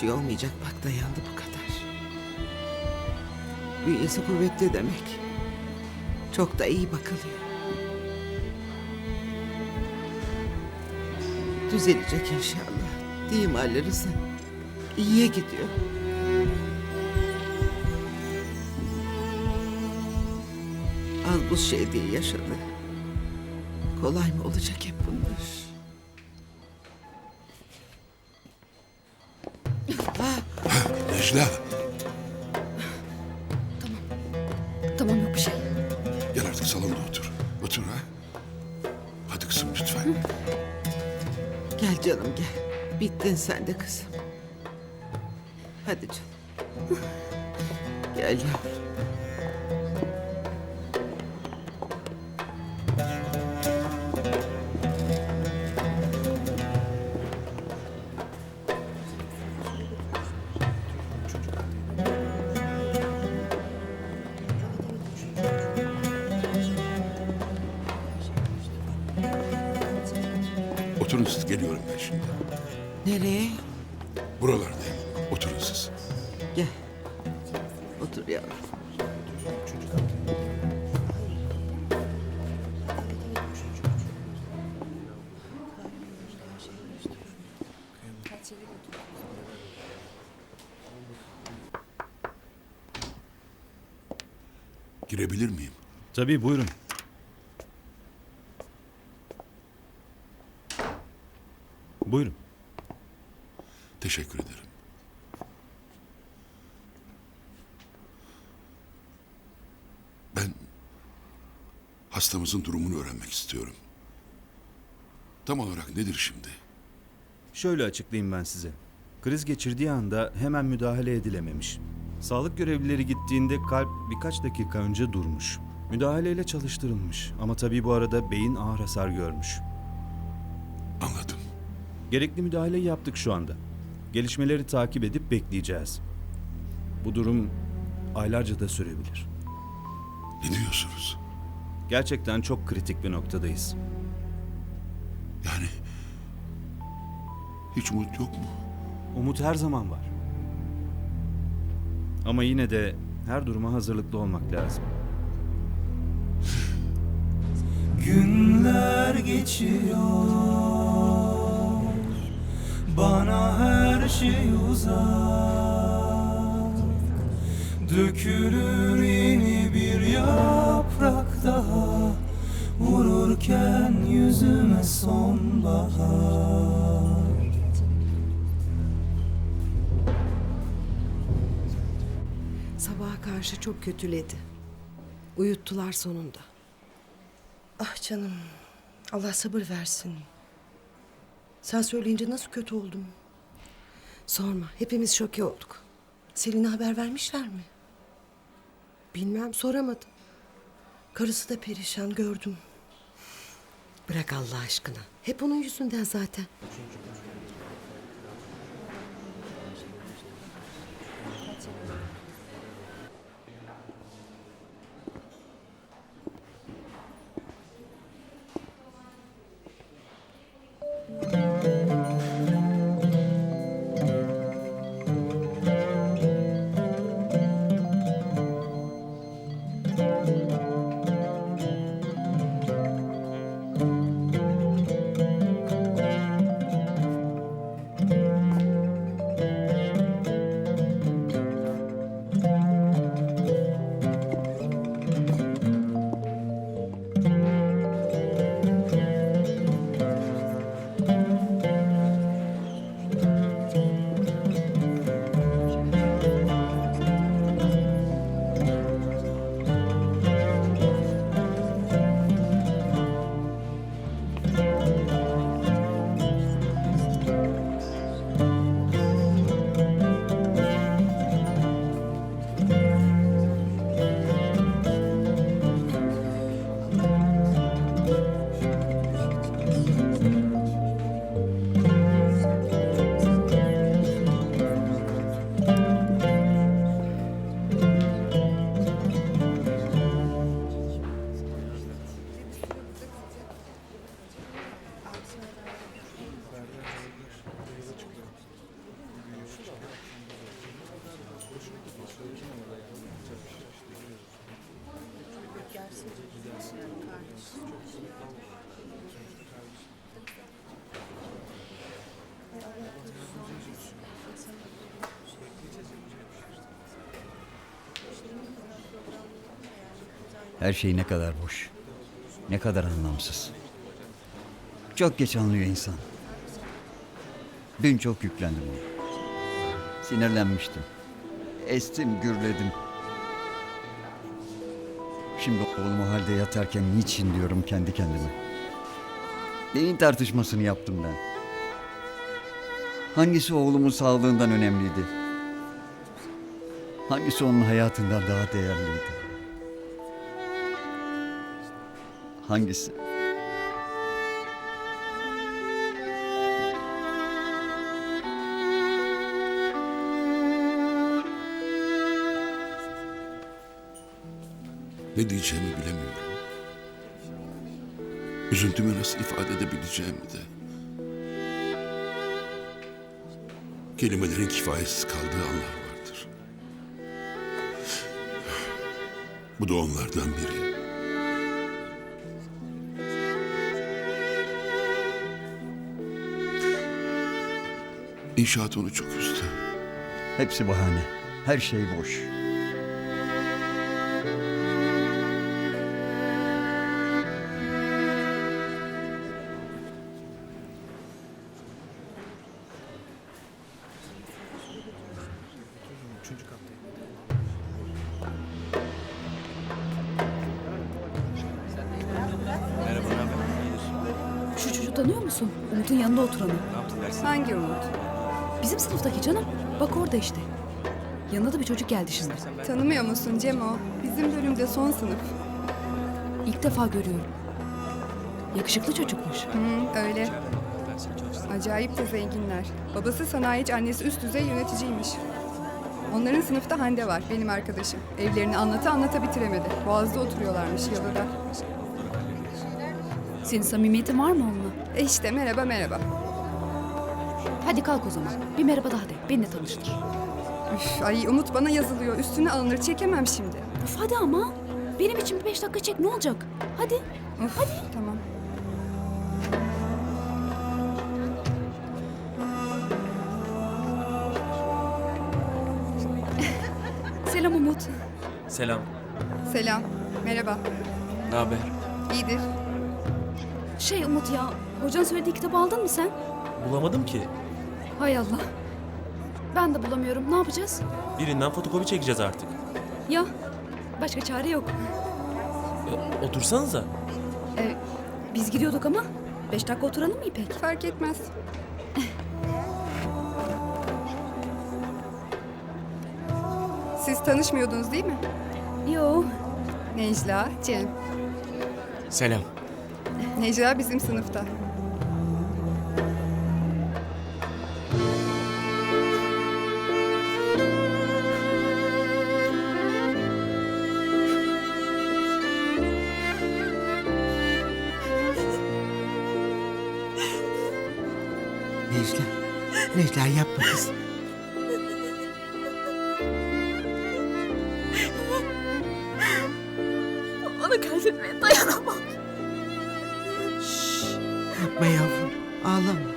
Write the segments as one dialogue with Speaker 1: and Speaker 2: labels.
Speaker 1: Şey olmayacak bak dayandı bu kadar. Bünyesi kuvvetli demek. Çok da iyi bakılıyor. Düzelecek inşallah. Değil mi Ali Rıza? İyiye gidiyor. Az bu şey değil yaşadı. Kolay mı olacak hep bunlar?
Speaker 2: Necla
Speaker 3: Tamam yok bir şey.
Speaker 2: gel artık salonda otur. Otur ha. Hadi kızım lütfen.
Speaker 1: Gel canım gel. Bittin sen de kızım. Hadi canım. Gel yavrum.
Speaker 2: Oturun siz geliyorum ben şimdi.
Speaker 1: Nereye?
Speaker 2: Buralardayım. Oturun siz.
Speaker 1: Gel. Otur yavrum.
Speaker 2: Girebilir miyim?
Speaker 4: Tabii buyurun. Buyurun.
Speaker 2: Teşekkür ederim. Ben hastamızın durumunu öğrenmek istiyorum. Tam olarak nedir şimdi?
Speaker 4: Şöyle açıklayayım ben size. Kriz geçirdiği anda hemen müdahale edilememiş. Sağlık görevlileri gittiğinde kalp birkaç dakika önce durmuş. Müdahaleyle çalıştırılmış ama tabii bu arada beyin ağır hasar görmüş.
Speaker 2: Anladım.
Speaker 4: Gerekli müdahaleyi yaptık şu anda. Gelişmeleri takip edip bekleyeceğiz. Bu durum aylarca da sürebilir.
Speaker 2: Ne diyorsunuz?
Speaker 4: Gerçekten çok kritik bir noktadayız.
Speaker 2: Yani hiç umut yok mu?
Speaker 4: Umut her zaman var. Ama yine de her duruma hazırlıklı olmak lazım.
Speaker 5: Günler geçiyor Bana her şey uzak Dökülür yeni bir yaprak daha Vururken yüzüme sonbahar
Speaker 6: Sabaha karşı çok kötüledi. Uyuttular sonunda.
Speaker 7: Ah canım. Allah sabır versin. Sen söyleyince nasıl kötü oldum.
Speaker 6: Sorma, hepimiz şoke olduk.
Speaker 7: Selin'e haber vermişler mi?
Speaker 6: Bilmem, soramadım.
Speaker 7: Karısı da perişan gördüm.
Speaker 6: Bırak Allah aşkına. Hep onun yüzünden zaten.
Speaker 8: Her şey ne kadar boş. Ne kadar anlamsız. Çok geç anlıyor insan. Dün çok yüklendim ona. Sinirlenmiştim. Estim, gürledim. Şimdi oğlum o halde yatarken niçin diyorum kendi kendime. Neyin tartışmasını yaptım ben? Hangisi oğlumun sağlığından önemliydi? Hangisi onun hayatından daha değerliydi? Hangisi?
Speaker 2: Ne diyeceğimi bilemiyorum. Üzüntümü nasıl ifade edebileceğimi de. Kelimelerin kifayetsiz kaldığı anlar vardır. Bu da onlardan biri. İnşaat onu çok üzdü.
Speaker 8: Hepsi bahane. Her şey boş.
Speaker 3: Şu çocuğu tanıyor musun? Umut'un yanında oturanı.
Speaker 9: Hangi Umut?
Speaker 3: Bizim sınıftaki canım. Bak orada işte. Yanına da bir çocuk geldi şimdi.
Speaker 9: Tanımıyor musun Cemo? Bizim bölümde son sınıf.
Speaker 3: İlk defa görüyorum. Yakışıklı çocukmuş.
Speaker 9: Hı, öyle. Acayip de zenginler. Babası sanayici, annesi üst düzey yöneticiymiş. Onların sınıfta Hande var, benim arkadaşım. Evlerini anlata anlata bitiremedi. Boğaz'da oturuyorlarmış yalıda.
Speaker 3: Senin samimiyetin var mı onunla?
Speaker 9: E işte merhaba merhaba.
Speaker 3: Hadi kalk o zaman. Bir merhaba daha de. Beni de tanıştır.
Speaker 9: Üf, ay Umut bana yazılıyor. Üstüne alınır. Çekemem şimdi.
Speaker 3: Of hadi ama. Benim için bir beş dakika çek ne olacak? Hadi.
Speaker 9: Of, hadi. Tamam.
Speaker 3: Selam Umut.
Speaker 5: Selam.
Speaker 9: Selam. Merhaba.
Speaker 5: Ne haber?
Speaker 9: İyidir.
Speaker 3: Şey Umut ya. Hocanın söylediği kitabı aldın mı sen?
Speaker 5: Bulamadım ki.
Speaker 3: Hay Allah. Ben de bulamıyorum. Ne yapacağız?
Speaker 5: Birinden fotokopi çekeceğiz artık.
Speaker 3: Ya. Başka çare yok.
Speaker 5: E, otursanıza.
Speaker 3: Ee, biz gidiyorduk ama. Beş dakika oturalım mı İpek?
Speaker 9: Fark etmez. Siz tanışmıyordunuz değil mi?
Speaker 3: Yo.
Speaker 9: Necla, Cem.
Speaker 5: Selam.
Speaker 9: Necla bizim sınıfta.
Speaker 1: Necla yapma kızım.
Speaker 3: Onu kaybetmeye dayanamam.
Speaker 1: Yapma yavrum. Ağlama.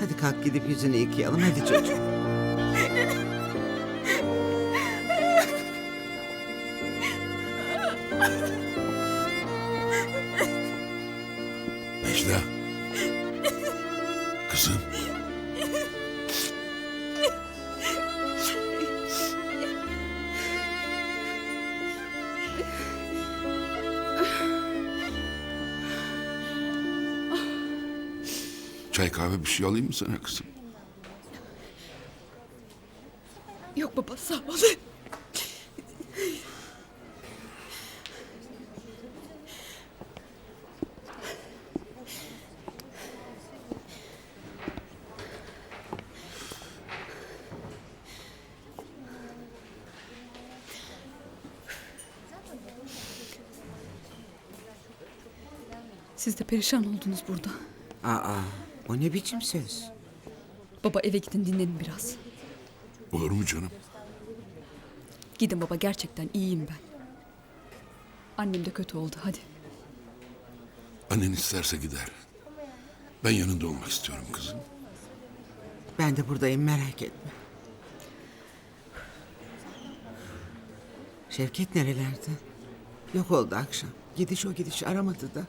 Speaker 1: Hadi kalk gidip yüzünü yıkayalım. Hadi çocuğum.
Speaker 2: Necla. Kızım. Çay kahve bir şey alayım mı sana kızım?
Speaker 3: Yok baba sağ ol. Siz de perişan oldunuz burada.
Speaker 1: Aa, o ne biçim söz?
Speaker 3: Baba eve gidin dinlenin biraz.
Speaker 2: Olur mu canım?
Speaker 3: Gidin baba gerçekten iyiyim ben. Annem de kötü oldu hadi.
Speaker 2: Annen isterse gider. Ben yanında olmak istiyorum kızım.
Speaker 1: Ben de buradayım merak etme. Şevket nerelerde? Yok oldu akşam. Gidiş o gidiş aramadı da.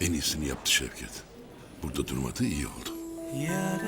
Speaker 2: En iyisini yaptı Şevket. Burada durmadı iyi oldu.
Speaker 5: Ya